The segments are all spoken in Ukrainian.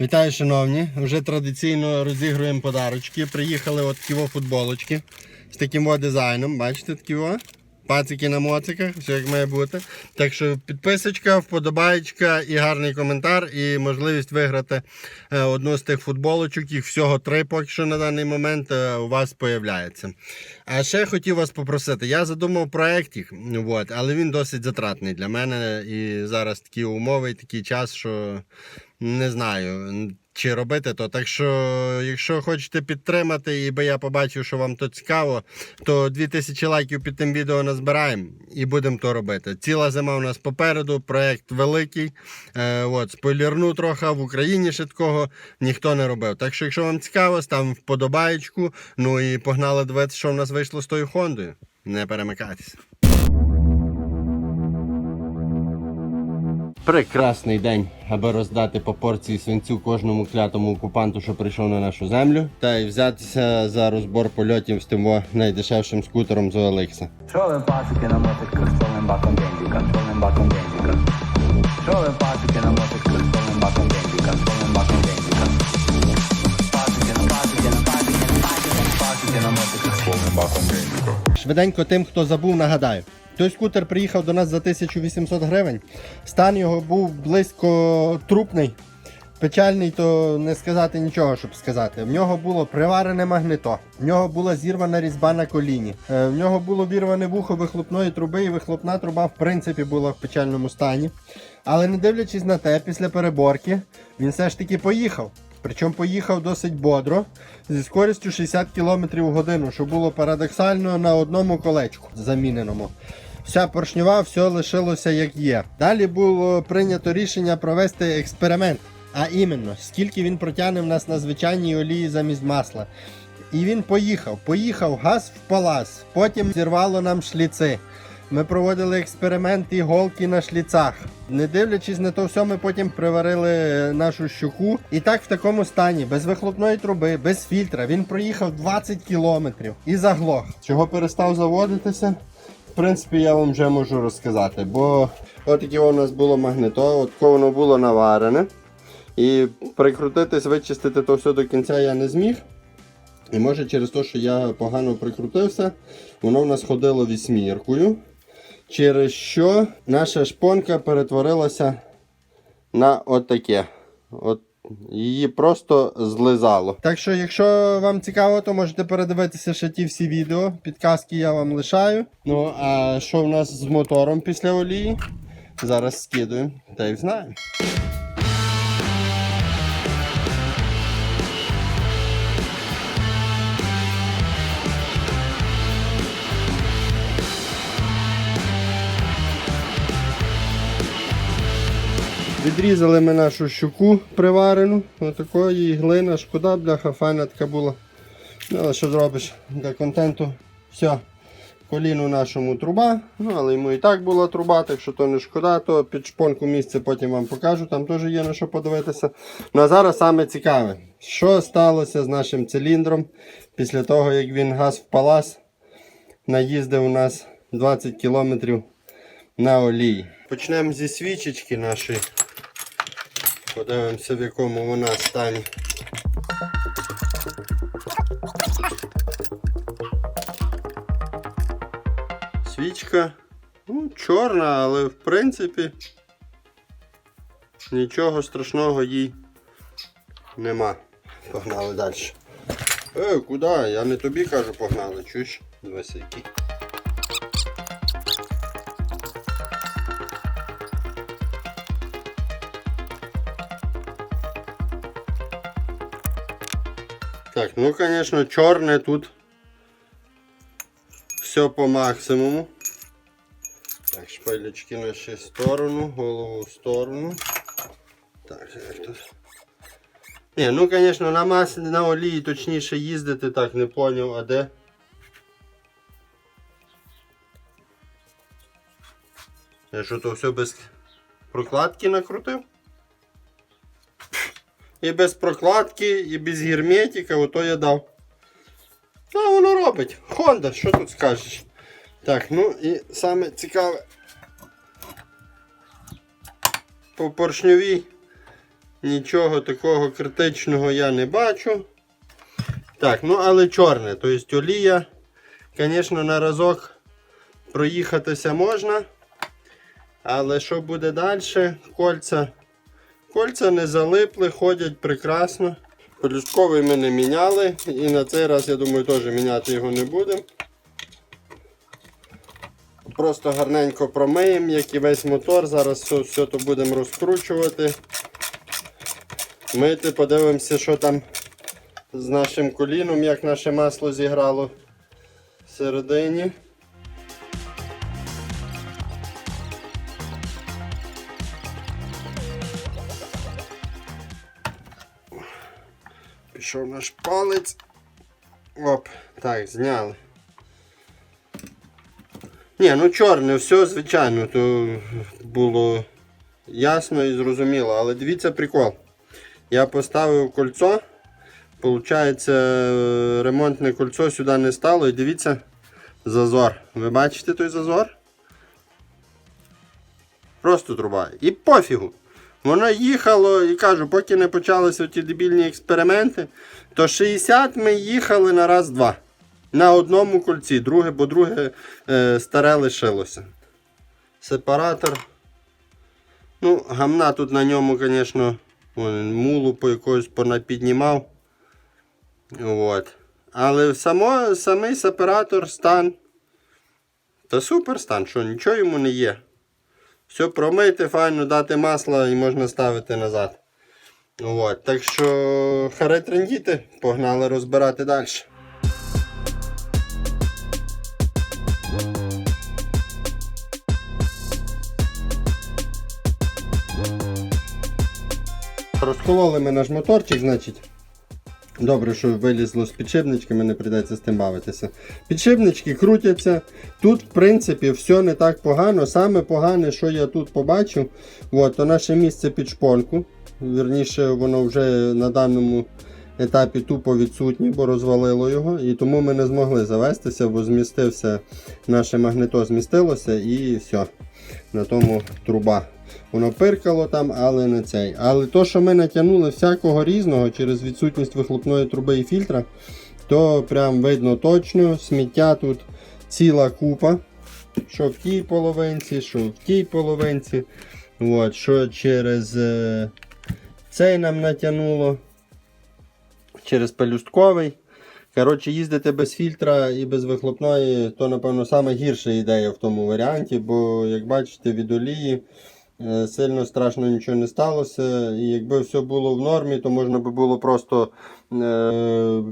Вітаю, шановні. Вже традиційно розігруємо подарочки. Приїхали от такі во футболочки з таким во дизайном. Бачите, такі во? Пацики на моциках, все як має бути. Так що підписочка, вподобаєчка і гарний коментар, і можливість виграти е, одну з тих футболочок. Їх всього три поки що на даний момент е, у вас появляється. А ще хотів вас попросити. Я задумав проєктик, от, але він досить затратний для мене. І зараз такі умови, і такий час, що не знаю. Чи робити то. Так що, якщо хочете підтримати, і би я побачив, що вам то цікаво, то 2000 лайків під тим відео назбираємо і будемо то робити. Ціла зима у нас попереду, проект великий. Е, от, спойлерну трохи, в Україні ще такого ніхто не робив. Так що, якщо вам цікаво, ставимо вподобаєчку. Ну і погнали дивитися, що в нас вийшло з тою Хондою. Не перемикайтеся. Прекрасний день, аби роздати по порції свинцю кожному клятому окупанту, що прийшов на нашу землю, та й взятися за розбор польотів з тим найдешевшим скутером з OLX. Що ви пацики на мотиках з баком бензика, з баком бензика? Що ви пацики на мотиках з баком бензика, з баком на на на на бензика. Швиденько тим, хто забув, нагадаю. Той скутер приїхав до нас за 1800 гривень. Стан його був близько трупний. Печальний, то не сказати нічого, щоб сказати. В нього було приварене магнито, в нього була зірвана різьба на коліні, е, в нього було вірване вухо вихлопної труби, і вихлопна труба в принципі була в печальному стані. Але не дивлячись на те, після переборки він все ж таки поїхав. Причому поїхав досить бодро, зі скорістю 60 км в годину, що було парадоксально на одному колечку заміненому. Вся поршньова, все лишилося як є. Далі було прийнято рішення провести експеримент. А іменно, скільки він протягне в нас на звичайній олії замість масла. І він поїхав. Поїхав газ в палас. Потім зірвало нам шліци. Ми проводили експеримент іголки на шліцах. Не дивлячись на то все, ми потім приварили нашу щуку. І так в такому стані, без вихлопної труби, без фільтра. Він проїхав 20 кілометрів і заглох. Чого перестав заводитися? В принципі, я вам вже можу розказати, бо от таке у нас було магнито, от таке воно було наварене. І прикрутитись, вичистити то все до кінця я не зміг. І може через те, що я погано прикрутився, воно в нас ходило вісьміркою. Через що наша шпонка перетворилася на отаке. От її просто злизало. Так що, якщо вам цікаво, то можете передивитися ще ті всі відео. Підказки я вам лишаю. Ну, а що в нас з мотором після олії? Зараз скидуємо та й знаємо. Відрізали ми нашу щуку приварену. Отакої глина, шкода, бляха, файна така була. Ну, але що зробиш для контенту? Все. Коліну нашому труба, ну але йому і так була труба, так що то не шкода, то під шпонку місце потім вам покажу, там теж є на що подивитися. Ну а зараз саме цікаве, що сталося з нашим циліндром після того, як він газ в палас наїздив у нас 20 км на олії. Почнемо зі свічечки нашої. Подивимося, в якому вона стані. Свічка ну, чорна, але в принципі нічого страшного їй нема. Погнали далі. Е, куди? Я не тобі кажу погнали, чуєш? Дивися який. Так, ну, конечно, чорне тут все по максимуму. Так, шпилечки наші в сторону, голову в сторону. Так, як тут. Ні, ну, конечно, на маслі, на олії точніше їздити, так не поняв, а де? Я що то все без прокладки накрутив? І без прокладки, і без герметика, ото я дав. А воно робить. Honda, що тут скажеш? Так, ну і саме цікаве по поршньовій Нічого такого критичного я не бачу. Так, ну але чорне, тобто олія, звісно, на разок проїхатися можна. Але що буде далі? Кольця. Кольця не залипли, ходять прекрасно. Полюшковий ми не міняли. І на цей раз, я думаю, теж міняти його не будемо. Просто гарненько промиємо, як і весь мотор. Зараз все, все то будемо розкручувати. Мити, подивимося, що там з нашим коліном, як наше масло зіграло всередині. Пішов наш палець. Оп, так, зняли. Ні, ну чорне, все, звичайно, то було ясно і зрозуміло. Але дивіться прикол. Я поставив кольцо. Е, ремонтне кольцо сюди не стало. І дивіться, зазор. Ви бачите той зазор? Просто труба. І пофігу. Воно їхало і кажу, поки не почалися ті дебільні експерименти, то 60 ми їхали на раз-два. На одному кольці, друге, бо друге е, старе лишилося. Сепаратор. Ну, гамна тут на ньому, звісно, мулу по якогось понапіднімав. От. Але само, самий сепаратор стан. Та супер стан, що нічого йому не є. Все промити, файно дати масло і можна ставити назад. От. Так що харе трендіти, погнали розбирати далі. Розкололи ми наш моторчик, значить. Добре, що вилізло з підшипничками, не прийдеться з тим бавитися. Підшипнички крутяться. Тут, в принципі, все не так погано. Саме погане, що я тут побачив, от, то наше місце під шпонку. Вірніше, воно вже на даному етапі тупо відсутнє, бо розвалило його. І тому ми не змогли завестися, бо змістився, наше магнито змістилося і все. На тому труба. Воно пиркало там, але не цей. Але то, що ми натягнули всякого різного через відсутність вихлопної труби і фільтра, то прям видно точно. Сміття тут ціла купа. Що в тій половинці, що в тій половинці. От, що через е, цей нам натягнуло. Через пелюстковий. Коротше, їздити без фільтра і без вихлопної, то, напевно, саме гірша ідея в тому варіанті, бо, як бачите, від олії сильно страшно нічого не сталося. І якби все було в нормі, то можна би було просто е,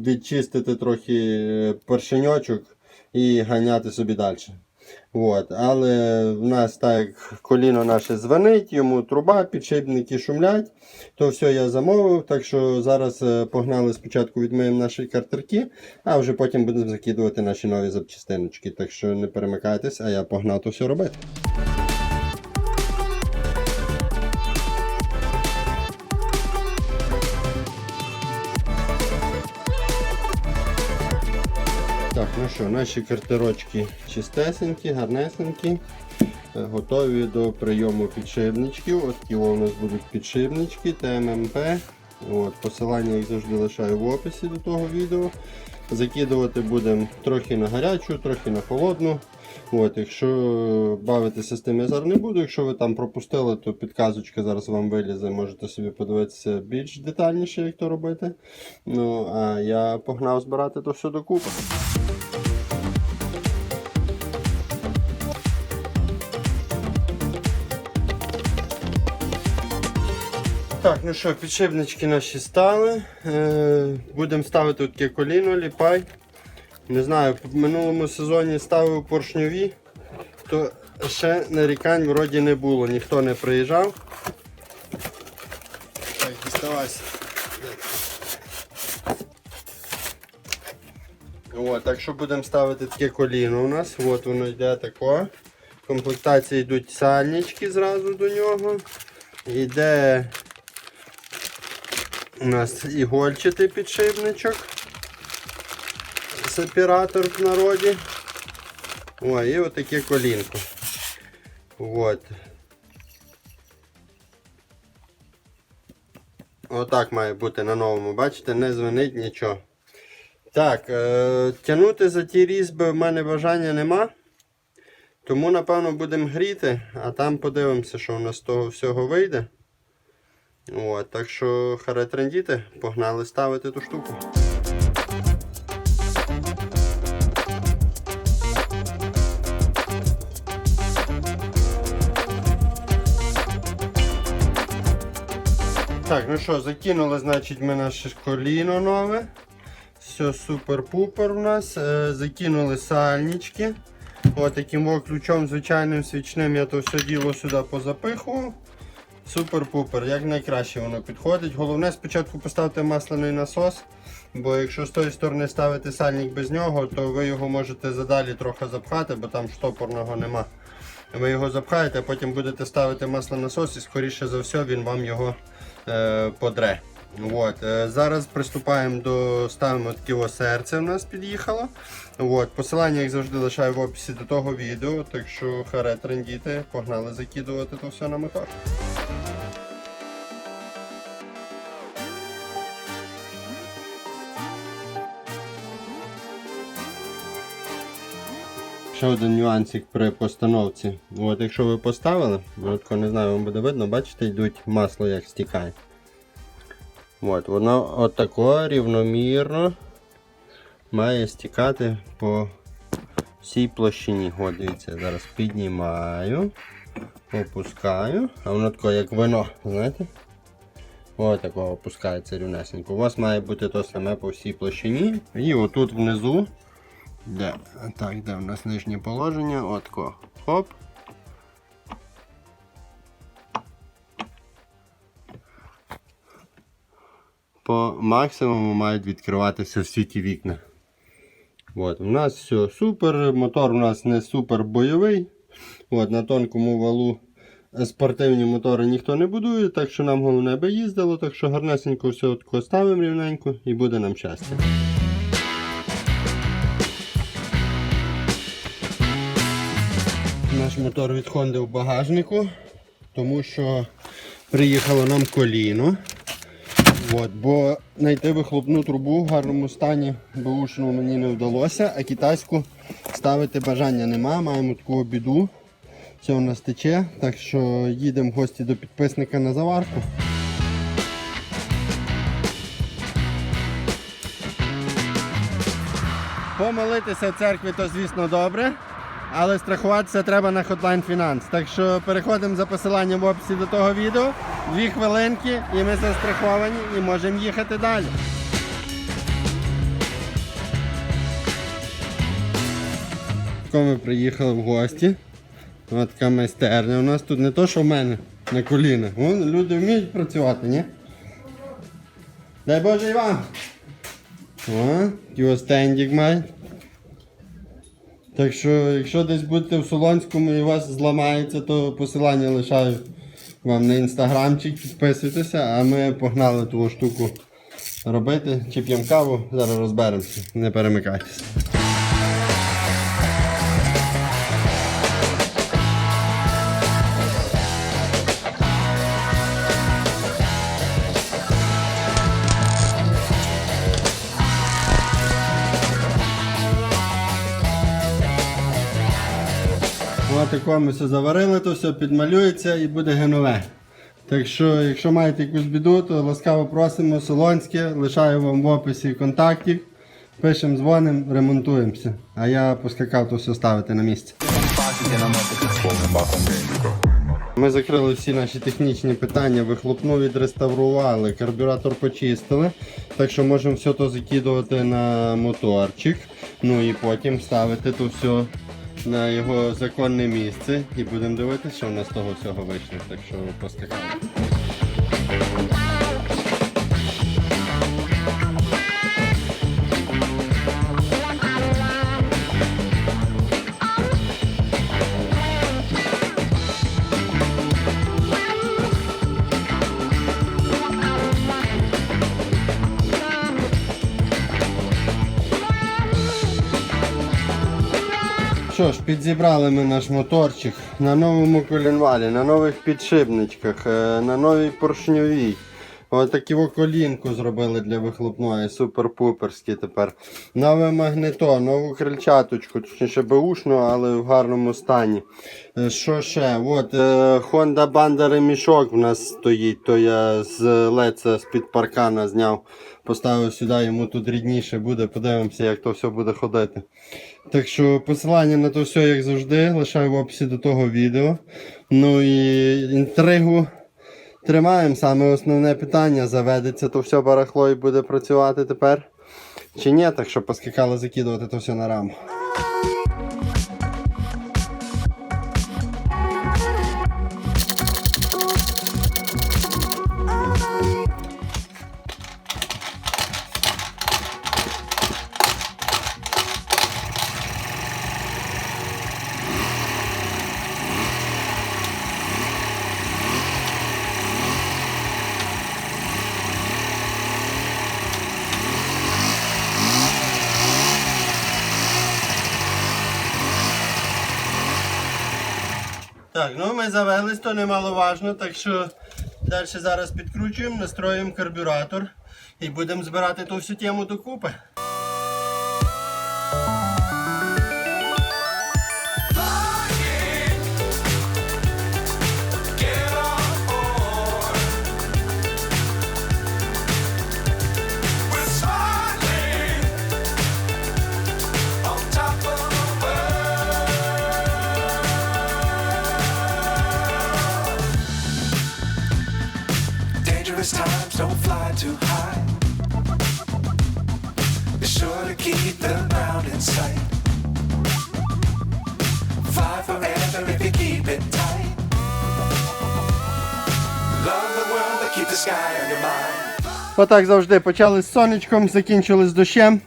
відчистити трохи е, поршеньочок і ганяти собі далі. От. Але в нас так коліно наше звенить, йому труба, підшипники шумлять. То все я замовив. Так що зараз е, погнали спочатку відмиємо наші картерки, а вже потім будемо закидувати наші нові запчастиночки. Так що не перемикайтесь, а я погнав то все робити. Так, ну що, наші картирочки чистесенькі, гарнесенькі, е, готові до прийому підшипничків. От такі у нас будуть підшипнички, ТММП. От, посилання їх завжди лишаю в описі до того відео. Закидувати будемо трохи на гарячу, трохи на холодну. От, якщо бавитися з тим я зараз не буду, якщо ви там пропустили, то підказочка зараз вам вилізе, можете собі подивитися більш детальніше, як то робити. Ну, а я погнав збирати то все докупи. Так, ну що, підшипнички наші стали. Е, будемо ставити таке коліно, ліпай. Не знаю, в минулому сезоні ставив поршньові, то ще нарікань вроді не було, ніхто не приїжджав. Так, діставайся. От, так що будемо ставити таке коліно у нас. От воно йде тако. В комплектації йдуть сальнички зразу до нього. Йде у нас ігольчатий підшипничок. Сепаратор в народі. О, і отаке колінко. От. Отак має бути на новому. Бачите, не дзвонить нічого. Так, е, тягнути за ті різьби в мене бажання нема. Тому, напевно, будемо гріти, а там подивимося, що у нас з того всього вийде. От, так що харе трендіти, погнали ставити ту штуку. Так, ну що, закинули, значить, ми наше коліно нове. Все супер-пупер у нас. Е, закинули сальнички. От таким ключом звичайним свічним я то все діло сюди позапихував. Супер-пупер, як найкраще воно підходить. Головне спочатку поставити масляний насос, бо якщо з тої сторони ставити сальник без нього, то ви його можете задалі трохи запхати, бо там штопорного нема. Ви його запхаєте, а потім будете ставити маслонасос і скоріше за все він вам його подре. От, е, зараз приступаємо до ставимо таке серце. У нас під'їхало. От, посилання, як завжди, лишаю в описі до того відео. Так що харе трендіти, погнали закидувати то все на мотор. Ще один нюансик при постановці. От, якщо ви поставили, от, не знаю, вам буде видно, бачите, йдуть масло як стікає. От, воно отако рівномірно має стікати по всій площині. От, дивіться, зараз піднімаю, опускаю, а воно тако як вино, знаєте? Ось такого опускається рівнесенько. У вас має бути то саме по всій площині. І отут внизу, де, так, де в нас нижнє положення, отко, хоп. По максимуму мають відкриватися всі ті вікна. От, у нас все супер, мотор у нас не супер бойовий. От, на тонкому валу спортивні мотори ніхто не будує, так що нам головне аби їздило, так що гарнесенько все ставимо рівненько і буде нам щастя. Мотор від Honda в багажнику, тому що приїхало нам коліно. От, бо знайти вихлопну трубу в гарному стані бушну мені не вдалося, а китайську ставити бажання нема, маємо таку біду. Все у нас тече, так що їдемо в гості до підписника на заварку. Помолитися в церкві то, звісно, добре, але страхуватися треба на Hotline Finance. Так що переходимо за посиланням в описі до того відео. Дві хвилинки і ми застраховані і можемо їхати далі. Ми приїхали в гості. Ось така майстерня. У нас тут не то, що в мене на колінах. Вон, люди вміють працювати, ні? Дай Боже і вам! О, його стендік має. Так що, якщо десь будете в Солонському і у вас зламається, то посилання лишаю вам на інстаграмчик, підписуйтеся, а ми погнали ту штуку робити. Чи п'ємо каву, зараз розберемося. Не перемикайтеся. Ось тако все заварили, то все підмалюється і буде генове. Так що, якщо маєте якусь біду, то ласкаво просимо Солонське, лишаю вам в описі контактів. Пишемо, дзвонимо, ремонтуємося. А я поскакав то все ставити на місце. Ми закрили всі наші технічні питання, вихлопну відреставрували, карбюратор почистили. Так що можемо все то закидувати на моторчик. Ну і потім ставити то все на його законне місце. І будемо дивитися, що в нас того всього вийшло. Так що поскакали. Що ж, підзібрали ми наш моторчик на новому колінвалі, на нових підшипничках, е, на новій поршньовій, Ось таку колінку зробили для вихлопної, супер-пуперські тепер. Нове магнето, нову крильчаточку, точніше беушну, але в гарному стані. Е, Що ще? От, е, Honda Banda ремішок в нас стоїть, то я з Леца з-під паркана зняв. Поставив сюди, йому тут рідніше буде, подивимося, як то все буде ходити. Так що посилання на то все, як завжди, лишаю в описі до того відео. Ну і інтригу тримаємо. Саме основне питання: заведеться то все барахло і буде працювати тепер. Чи ні, так що поскакали закидувати то все на раму. Так, ну ми завелись, то немаловажно, так що далі зараз підкручуємо, настроїмо карбюратор і будемо збирати ту всю тему докупи. Отак завжди почали з сонечком, закінчили з дощем.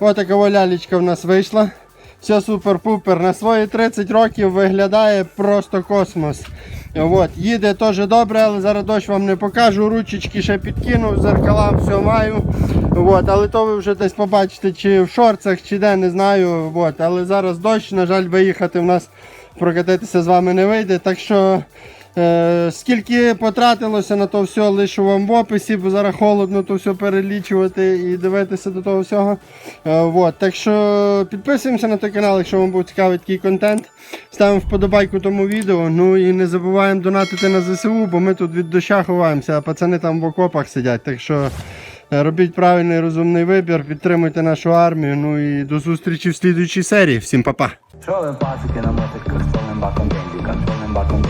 Отака лялечка в нас вийшла. Все супер-пупер. На свої 30 років виглядає просто космос. От, їде теж добре, але зараз дощ вам не покажу. Ручечки ще підкинув, зеркала все маю. От, але то ви вже десь побачите, чи в шорцах, чи де, не знаю. От, але зараз дощ, на жаль, виїхати в нас прокатитися з вами не вийде. Так що скільки потратилося на то все, лишу вам в описі, бо зараз холодно то все перелічувати і дивитися до того всього. Е, вот. Так що підписуємося на той канал, якщо вам був цікавий такий контент. Ставимо вподобайку тому відео. Ну і не забуваємо донатити на ЗСУ, бо ми тут від доща ховаємося, а пацани там в окопах сидять. Так що е, робіть правильний розумний вибір, підтримуйте нашу армію. Ну і до зустрічі в слідуючій серії. Всім па-па! Баком баком